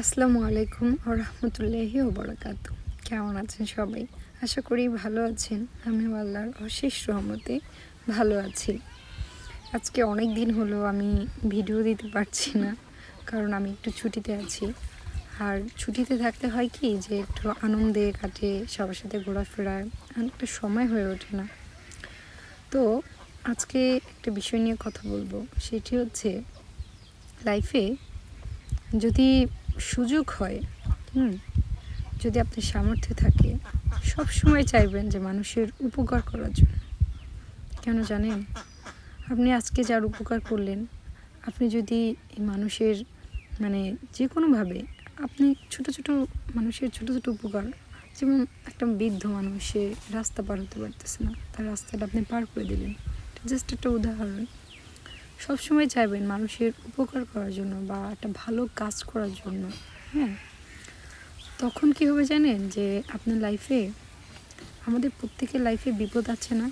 আসসালামু আলাইকুম রহমতুল্লাহি ওবরাকাত কেমন আছেন সবাই? আশা করি ভালো আছেন। আমি আল্লাহর অশেষ রহমতে ভালো আছি। আজকে অনেক দিন হলো আমি ভিডিও দিতে পারছি না, কারণ আমি একটু ছুটিতে আছি। আর ছুটিতে থাকতে হয় কি যে একটু আনন্দে কাটে, সবার সাথে ঘোরাফেরায় অনেকটা সময় হয়ে ওঠে না। তো আজকে একটা বিষয় নিয়ে কথা বলব। সেটি হচ্ছে লাইফে যদি সুযোগ হয়, হুম, যদি আপনার সামর্থ্য থাকে, সব সময় চাইবেন যে মানুষের উপকার করার জন্য। কেন জানেন? আপনি আজকে যার উপকার করলেন, আপনি যদি মানুষের মানে যে কোনোভাবে আপনি ছোট ছোট মানুষের ছোট ছোট উপকার, যেমন একটা বৃদ্ধ মানুষ সে রাস্তা পার হতে পারতেছে না, তার রাস্তাটা আপনি পার করে দিলেন। জাস্ট একটা উদাহরণ। সবসময় চাইবেন মানুষের উপকার করার জন্য বা একটা ভালো কাজ করার জন্য হ্যাঁ? তখন কী হবে জানেন যে আপনার লাইফে আমাদের প্রত্যেকের লাইফে বিপদ আছে না?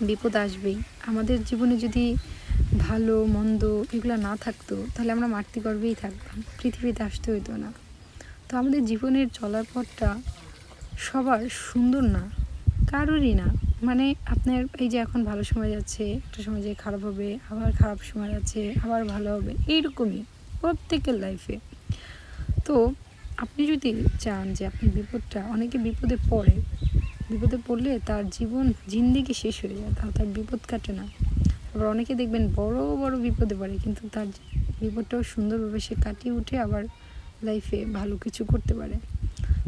বিপদ আসবেই। আমাদের জীবনে যদি ভালো, মন্দ এগুলো না থাকতো, তাহলে আমরা মাতৃগর্ভেই থাকতাম, পৃথিবীতে আসতে হইতো না। তো আমাদের জীবনের চলার পথটা সবার সুন্দর না। কারোরই না। মানে আপনার এই যে এখন ভালো সময় যাচ্ছে, একটা সময় যে খারাপ হবে, আবার খারাপ সময় যাচ্ছে, আবার ভালো হবে, এইরকমই প্রত্যেকের লাইফে তো আপনি যদি চান যে আপনি বিপদটা, অনেকে বিপদে পড়ে। বিপদে পড়লে তার জীবন, জিন্দিগি শেষ হয়ে যায়, তাও তার বিপদ কাটে না। আবার অনেকে দেখবেন বড় বড় বিপদে পড়ে, কিন্তু তার বিপদটাও সুন্দরভাবে সে কাটিয়ে উঠে আবার লাইফে ভালো কিছু করতে পারে।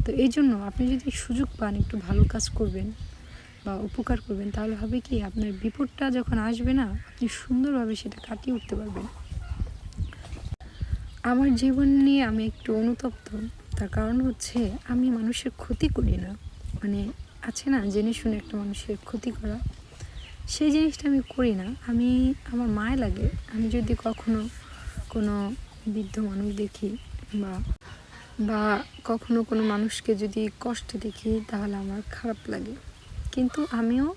তো এই জন্য আপনি যদি সুযোগ পান, একটু ভালো কাজ করবেন বা উপকার করবেন, তাহলে হবে কি আপনার বিপদটা যখন আসবে না, আপনি সুন্দরভাবে সেটা কাটিয়ে উঠতে পারবেন। আমার জীবন নিয়ে আমি একটু অনুতপ্ত, তার কারণ হচ্ছে আমি মানুষের ক্ষতি করি না। মানে আছে না, জেনে শুনে একটা মানুষের ক্ষতি করা। সেই জিনিসটা আমি করি না, আমি, আমার মায় লাগে। আমি যদি কখনো কোনো বৃদ্ধ মানুষ দেখি বা বা কখনো কোনো মানুষকে যদি কষ্টে দেখি, তাহলে আমার খারাপ লাগে। কিন্তু আমিও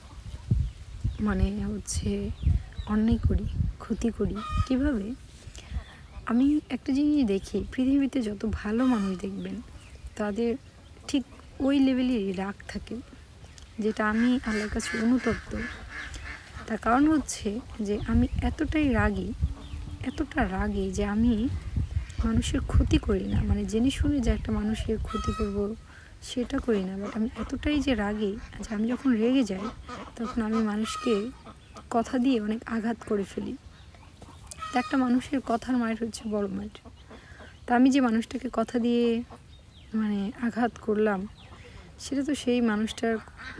মানে হচ্ছে অন্যায় করি, ক্ষতি করি। কীভাবে? আমি একটা জিনিস দেখি, পৃথিবীতে যত ভালো মানুষ দেখবেন, তাদের ঠিক ওই লেভেলেরই রাগ থাকে, যেটা আমি আল্লাহর কাছে অনুতপ্ত। তার কারণ হচ্ছে যে আমি এতটাই রাগী, এতটা রাগী যে আমি মানুষের ক্ষতি করি না। মানে জেনে শুনে যে একটা মানুষের ক্ষতি করব সেটা করি না বাট আমি এতটাই যে রাগী যে আমি যখন রেগে যাই, তখন আমি মানুষকে কথা দিয়ে অনেক আঘাত করে ফেলি। তা একটা মানুষের কথার মায়ের হচ্ছে বড় মায়ের তা আমি যে মানুষটাকে কথা দিয়ে মানে আঘাত করলাম, সেটা তো সেই মানুষটার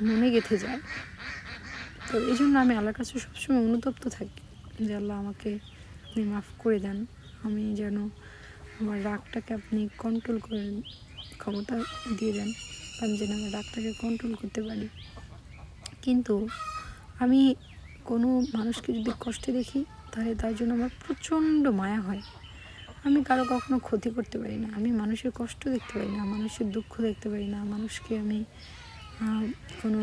মনে গেঁথে যায়। তো এই জন্য আমি আল্লাহর কাছে সবসময় অনুতপ্ত থাকি যে আল্লাহ আমাকে আপনি মাফ করে দেন, আমি যেন আমার রাগটাকে আপনি কন্ট্রোল করে ক্ষমতা দিয়ে দেন, আমি যেন আমার রাগটাকে কন্ট্রোল করতে পারি। কিন্তু আমি কোনো মানুষকে যদি কষ্টে দেখি, তাহলে তার জন্য আমার প্রচণ্ড মায়া হয়। আমি কারও কখনো ক্ষতি করতে পারি না। আমি মানুষের কষ্ট দেখতে পারি না, মানুষের দুঃখ দেখতে পারি না, মানুষকে আমি কোনো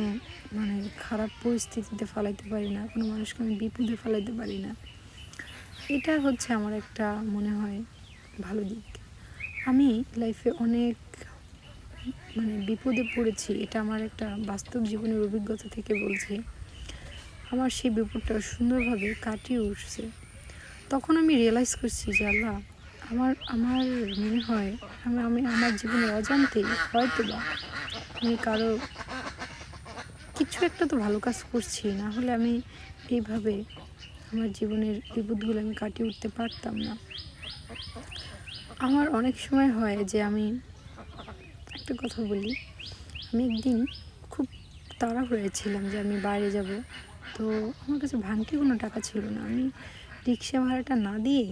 মানে খারাপ পরিস্থিতিতে ফেলাইতে পারি না, কোনো মানুষকে আমি বিপদে ফেলাইতে পারি না। এটা হচ্ছে আমার একটা মনে হয় ভালো দিক। আমি লাইফে অনেক মানে বিপদে পড়েছি, এটা আমার একটা বাস্তব জীবনের অভিজ্ঞতা থেকে বলছি। আমার সেই বিপদটা সুন্দরভাবে কাটিয়ে উঠছে। তখন আমি রিয়েলাইজ করছি যে আল্লাহ, আমার আমার মনে হয়, আমি আমি, আমার জীবনে অজান্তেই হয়তো বা আমি কারও কিছু একটা তো ভালো কাজ করছি, না হলে আমি এইভাবে আমার জীবনের বিপদগুলো আমি কাটিয়ে উঠতে পারতাম না। আমার অনেক সময় হয় যে আমি একটা কথা বলি। আমি একদিন খুব তাড়া হয়েছিলাম যে আমি বাইরে যাব। তো আমার কাছে ভাঙতি কোনো টাকা ছিল না। আমি রিক্সা ভাড়াটা না দিয়ে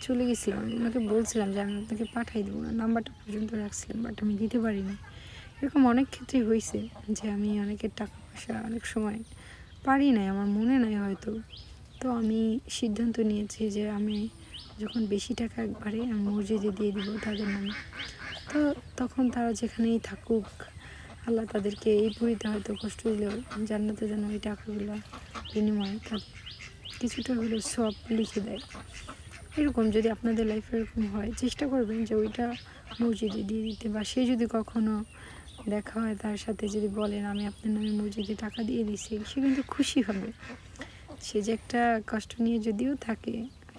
চলে গেছিলাম। আমি ওনাকে বলছিলাম যে আমি আপনাকে পাঠাই দেবো না। নাম্বারটা পর্যন্ত রাখছিলাম বাট আমি দিতে পারিনি। এরকম অনেক ক্ষেত্রেই হয়েছে যে আমি অনেকের টাকা পয়সা অনেক সময় পারি নাই, আমার মনে নাই হয়তো। তো আমি সিদ্ধান্ত নিয়েছি যে আমি যখন বেশি টাকা একবারে আমি মসজিদে দিয়ে দিব তাদের নামে। তো তখন তারা যেখানেই থাকুক, আল্লাহ তাদেরকে এই পুরীতে হয়তো কষ্ট দিলেও জান্নাতে যেন ওই টাকাগুলো বিনিময়ে তার কিছুটা হলেও সব লিখে দেয়। এরকম যদি আপনাদের লাইফে এরকম হয়, চেষ্টা করবেন যে ওইটা মসজিদে দিয়ে দিতে বা সে যদি কখনো দেখা হয় তার সাথে যদি বলেন, আমি আপনার নামে মসজিদে টাকা দিয়ে দিছি, সে কিন্তু খুশি হবে। সে যে একটা কষ্ট নিয়ে যদিও থাকে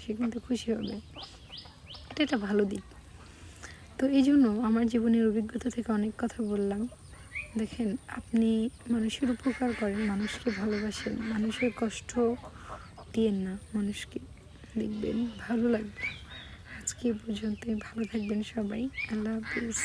সে কিন্তু খুশি হবে। এটা একটা ভালো দিক। তো এই জন্য আমার জীবনের অভিজ্ঞতা থেকে অনেক কথা বললাম। দেখেন, আপনি মানুষের উপকার করেন, মানুষকে ভালোবাসেন, মানুষের কষ্ট দিয়েন না, মানুষকে দেখবেন ভালো লাগবে। আজকে এ পর্যন্তই। ভালো থাকবেন সবাই। আল্লাহ হাফিজ।